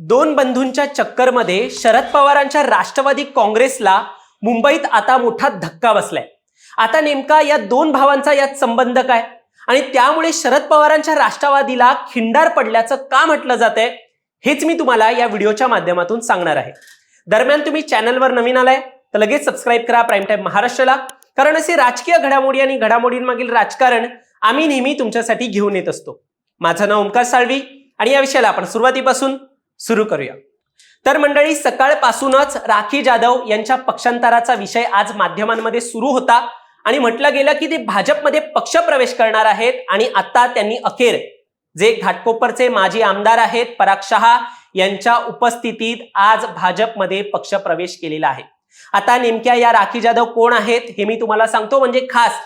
दोन बंधूंच्या चक्करमध्ये शरद पवारांच्या राष्ट्रवादी काँग्रेसला मुंबईत आता मोठा धक्का बसलाय. आता नेमका या दोन भावांचा यात संबंध काय? आणि त्यामुळे शरद पवारांच्या राष्ट्रवादीला खिंडार पडल्याचं का म्हटलं जात आहे हेच मी तुम्हाला या व्हिडिओच्या माध्यमातून सांगणार आहे. दरम्यान तुम्ही चॅनलवर नवीन आलाय तर लगेच सबस्क्राईब करा प्राईम टाईम महाराष्ट्राला कारण असे राजकीय घडामोडी आणि घडामोडींमागील राजकारण आम्ही नेहमी तुमच्यासाठी घेऊन येत असतो. माझं नाव ओंकार साळवी आणि या विषयाला आपण सुरुवातीपासून सुरू करूया. तर मंडळी सकाळपासूनच राखी जाधव यांच्या पक्षांतराचा विषय आज माध्यमांमध्ये सुरू होता आणि म्हटलं गेलं की ते भाजपमध्ये पक्ष प्रवेश करणार आहेत आणि आता त्यांनी अखेर जे घाटकोपरचे माजी आमदार आहेत पराग शहा यांच्या उपस्थितीत आज भाजपमध्ये पक्ष प्रवेश केलेला आहे. आता नेमक्या या राखी जाधव कोण आहेत हे मी तुम्हाला सांगतो. म्हणजे खास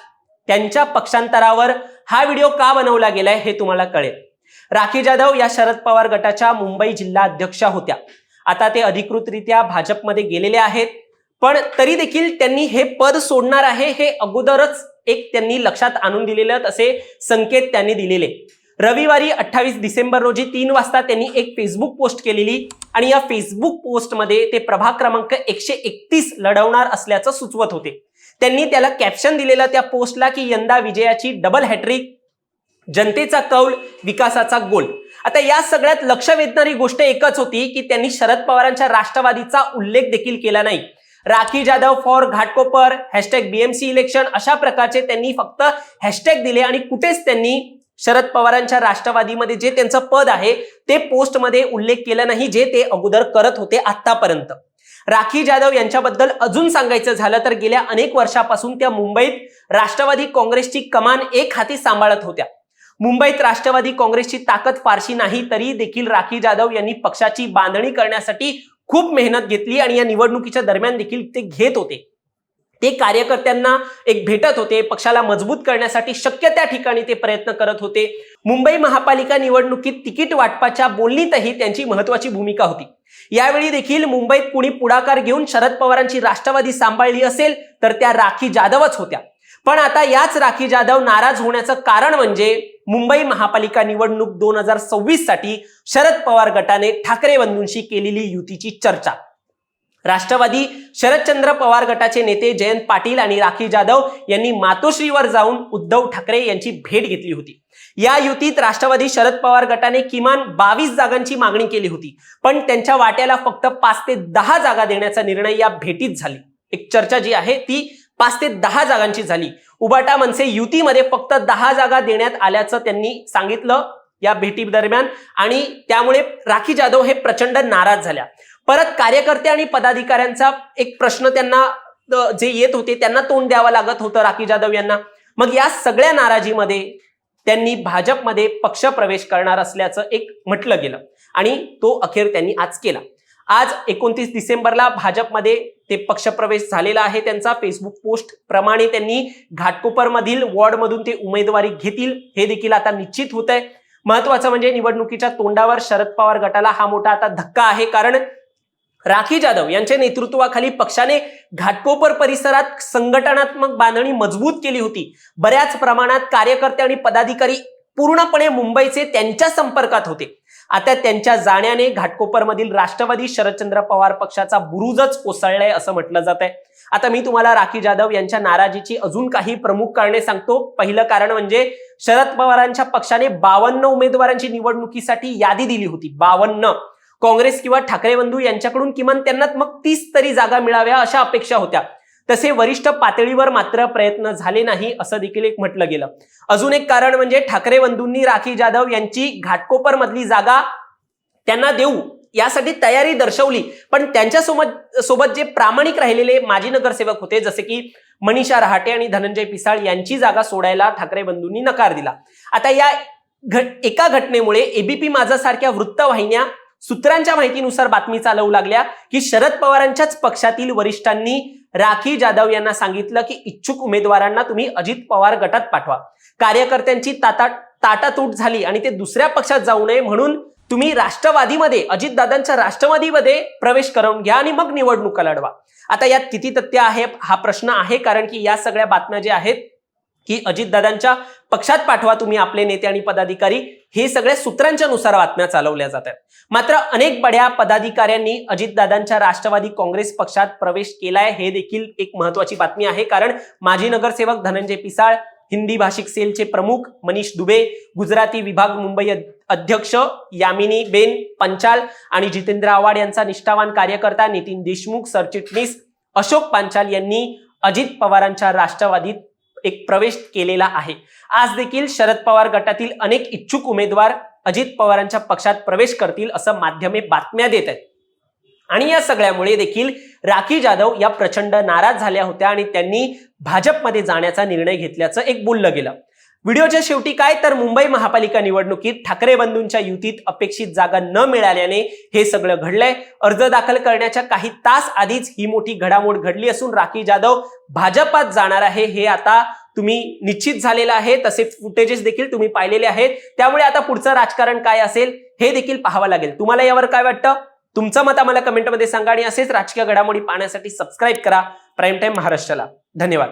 त्यांच्या पक्षांतरावर हा व्हिडिओ का बनवला गेलाय हे तुम्हाला कळेल. राखी जाधव या शरद पवार गटाच्या मुंबई जिल्हा अध्यक्षा होत्या. आता ते अधिकृतरित्या भाजपमध्ये गेलेले आहेत. पण तरी देखील त्यांनी हे पद सोडणार आहे हे अगोदरच एक त्यांनी लक्षात आणून दिलेलं असे संकेत त्यांनी दिलेले. रविवारी अठ्ठावीस डिसेंबर रोजी तीन वाजता त्यांनी एक फेसबुक पोस्ट केलेली आणि या फेसबुक पोस्टमध्ये ते प्रभाग क्रमांक एकशे एकतीस लढवणार असल्याचं सुचवत होते. त्यांनी त्याला कॅप्शन दिलेलं त्या पोस्टला की यंदा विजयाची डबल हॅट्रिक जनतेचा कौल विकासाचा गोल. आता या सगळ्यात लक्ष वेधणारी गोष्ट एकच होती की त्यांनी शरद पवारांच्या राष्ट्रवादीचा उल्लेख देखील केला नाही. Rakhi Jadhav for Ghatkopar hashtag BMC election अशा प्रकारचे त्यांनी फक्त हॅशटॅग दिले आणि कुठेच त्यांनी शरद पवारांच्या राष्ट्रवादीमध्ये जे त्यांचं पद आहे ते पोस्टमध्ये उल्लेख केला नाही जे ते अगोदर करत होते आतापर्यंत राखी जाधव यांच्याबद्दल अजून सांगायचं झालं तर गेल्या अनेक वर्षापासून त्या मुंबईत राष्ट्रवादी काँग्रेसची कमान एक हाती सांभाळत होत्या. मुंबईत राष्ट्रवादी काँग्रेसची ताकद फारशी नाही तरी देखील राखी जाधव यांनी पक्षाची बांधणी करण्यासाठी खूप मेहनत घेतली आणि या निवडणुकीच्या दरम्यान देखील ते घेत होते. ते कार्यकर्त्यांना एक भेटत होते पक्षाला मजबूत करण्यासाठी शक्य त्या ठिकाणी ते प्रयत्न करत होते. मुंबई महापालिका निवडणुकीत तिकीट वाटपाच्या बोलणीतही त्यांची महत्वाची भूमिका होती. यावेळी देखील मुंबईत कुणी पुढाकार घेऊन शरद पवारांची राष्ट्रवादी सांभाळली असेल तर त्या राखी जाधवच होत्या. पण आता याच राखी जाधव नाराज होण्याचं कारण म्हणजे मुंबई महापालिका निवडणूक दोन हजार सव्वीससाठी शरद पवार गटाने ठाकरे बंधूंशी केलेली युतीची चर्चा. राष्ट्रवादी शरदचंद्र पवार गटाचे नेते जयंत पाटील आणि राखी जाधव यांनी मातोश्रीवर जाऊन उद्धव ठाकरे यांची भेट घेतली होती. या युतीत राष्ट्रवादी शरद पवार गटाने किमान बावीस जागांची मागणी केली होती पण त्यांच्या वाट्याला फक्त पाच ते दहा जागा देण्याचा निर्णय या भेटीत झाली. एक चर्चा जी आहे ती पाच ते दहा जागांची झाली. उबाटा मनसे युतीमध्ये फक्त दहा जागा देण्यात आल्याचं त्यांनी सांगितलं या भेटी दरम्यान. आणि त्यामुळे राखी जाधव हे प्रचंड नाराज झाल्या. परत कार्यकर्ते आणि पदाधिकाऱ्यांचा एक प्रश्न त्यांना जे येत होते त्यांना तोंड द्यावं लागत होतं राखी जाधव यांना. मग या सगळ्या नाराजीमध्ये त्यांनी भाजपमध्ये पक्षप्रवेश करणार असल्याचं एक म्हटलं गेलं. आणि तो अखेर त्यांनी आज केला. आज एकोणतीस डिसेंबरला भाजपमध्ये ते पक्षप्रवेश झालेला आहे. त्यांचा फेसबुक पोस्ट प्रमाणे त्यांनी घाटकोपरमधील वॉर्डमधून ते उमेदवारी घेतील हे देखील आता निश्चित होत आहे महत्वाचं म्हणजे निवडणुकीच्या तोंडावर शरद पवार गटाला हा मोठा आता धक्का आहे. कारण राखी जाधव यांच्या नेतृत्वाखाली पक्षाने घाटकोपर परिसरात संघटनात्मक बांधणी मजबूत केली होती. बऱ्याच प्रमाणात कार्यकर्ते आणि पदाधिकारी पूर्णपणे मुंबईचे त्यांच्या संपर्कात होते. आता त्यांच्या जाण्याने घाटकोपरमधील राष्ट्रवादी शरदचंद्र पवार पक्षाचा बुरुजच कोसळलाय असं म्हटलं जात आहे. आता मी तुम्हाला राखी जाधव यांच्या नाराजीची अजून काही प्रमुख कारणे सांगतो. पहिलं कारण म्हणजे शरद पवारांच्या पक्षाने बावन्न उमेदवारांची निवडणुकीसाठी यादी दिली होती. बावन्न. काँग्रेस किंवा ठाकरे बंधू यांच्याकडून किमान त्यांना मग तीस तरी जागा मिळाव्या अशा अपेक्षा होत्या. तसे वरिष्ठ पातळीवर मात्र प्रयत्न झाले नाही असं देखील एक म्हटलं गेलं. अजून एक कारण म्हणजे ठाकरे बंधूंनी राखी जाधव यांची घाटकोपर मधली जागा त्यांना देऊ यासाठी तयारी दर्शवली. पण त्यांच्यासोबत सोबत जे प्रामाणिक राहिलेले माजी नगरसेवक होते जसे की मनीषा रहाटे आणि धनंजय पिसाळ यांची जागा सोडायला ठाकरे बंधूंनी नकार दिला. आता या घट एका घटनेमुळे एबीपी माझा सारख्या वृत्तवाहिन्या सूत्रांच्या माहितीनुसार बातमी चालवू लागल्या की शरद पवारांच्याच पक्षातील वरिष्ठांनी राखी जाधव यांना सांगितलं की इच्छुक उमेदवारांना तुम्ही अजित पवार गटात पाठवा. कार्यकर्त्यांची ताटा ताटातूट झाली आणि ते दुसऱ्या पक्षात जाऊ नये म्हणून तुम्ही राष्ट्रवादीमध्ये अजितदादांच्या राष्ट्रवादीमध्ये प्रवेश करून घ्या आणि मग निवडणुका लढवा. आता यात किती तथ्य आहे हा प्रश्न आहे कारण की या सगळ्या बातम्या ज्या आहेत की अजितदादांच्या पक्षात पाठवा तुम्ही आपले नेते आणि पदाधिकारी. हे सगळ्या सूत्रांच्या नुसार बातम्या चालवल्या जात आहेत. मात्र अनेक बड्या पदाधिकाऱ्यांनी अजितदादांच्या राष्ट्रवादी काँग्रेस पक्षात प्रवेश केलाय हे देखील एक महत्वाची बातमी आहे. कारण माजी नगरसेवक धनंजय पिसाळ हिंदी भाषिक सेलचे प्रमुख मनीष दुबे गुजराती विभाग मुंबई अध्यक्ष यामिनी बेन पंचाल आणि जितेंद्र आव्हाड यांचा निष्ठावान कार्यकर्ता नितीन देशमुख सरचिटणीस अशोक पांचाल यांनी अजित पवारांच्या राष्ट्रवादीत एक प्रवेश केलेला आहे. आज देखील शरद पवार गटातील अनेक इच्छुक उमेदवार अजित पवारांच्या पक्षात प्रवेश करतील असं माध्यमे बातम्या देत आहेत. आणि या सगळ्यामुळे देखील राखी जाधव या प्रचंड नाराज झाल्या होत्या आणि त्यांनी भाजपमध्ये जाण्याचा निर्णय घेतल्याचं एक बोललं गेलं. व्हिडिओच्या शेवटी काय? तर मुंबई महापालिका निवडणुकीत ठाकरे बंधूंच्या युतीत अपेक्षित जागा न मिळाल्याने हे सगळं घडलंय. अर्ज दाखल करण्याच्या काही तास आधीच ही मोठी घडामोड घडली असून राखी जाधव भाजपात जाणार आहे हे आता तुम्ही निश्चित झालेलं आहे. तसे फुटेजेस देखील तुम्ही पाहिलेले आहेत. त्यामुळे आता पुढचं राजकारण काय असेल हे देखील पाहावं लागेल. तुम्हाला यावर काय वाटतं? तुमचं मत आम्हाला कमेंटमध्ये सांगा आणि असेच राजकीय घडामोडी पाहण्यासाठी सबस्क्राईब करा. प्राईम टाइम महाराष्ट्राला. धन्यवाद.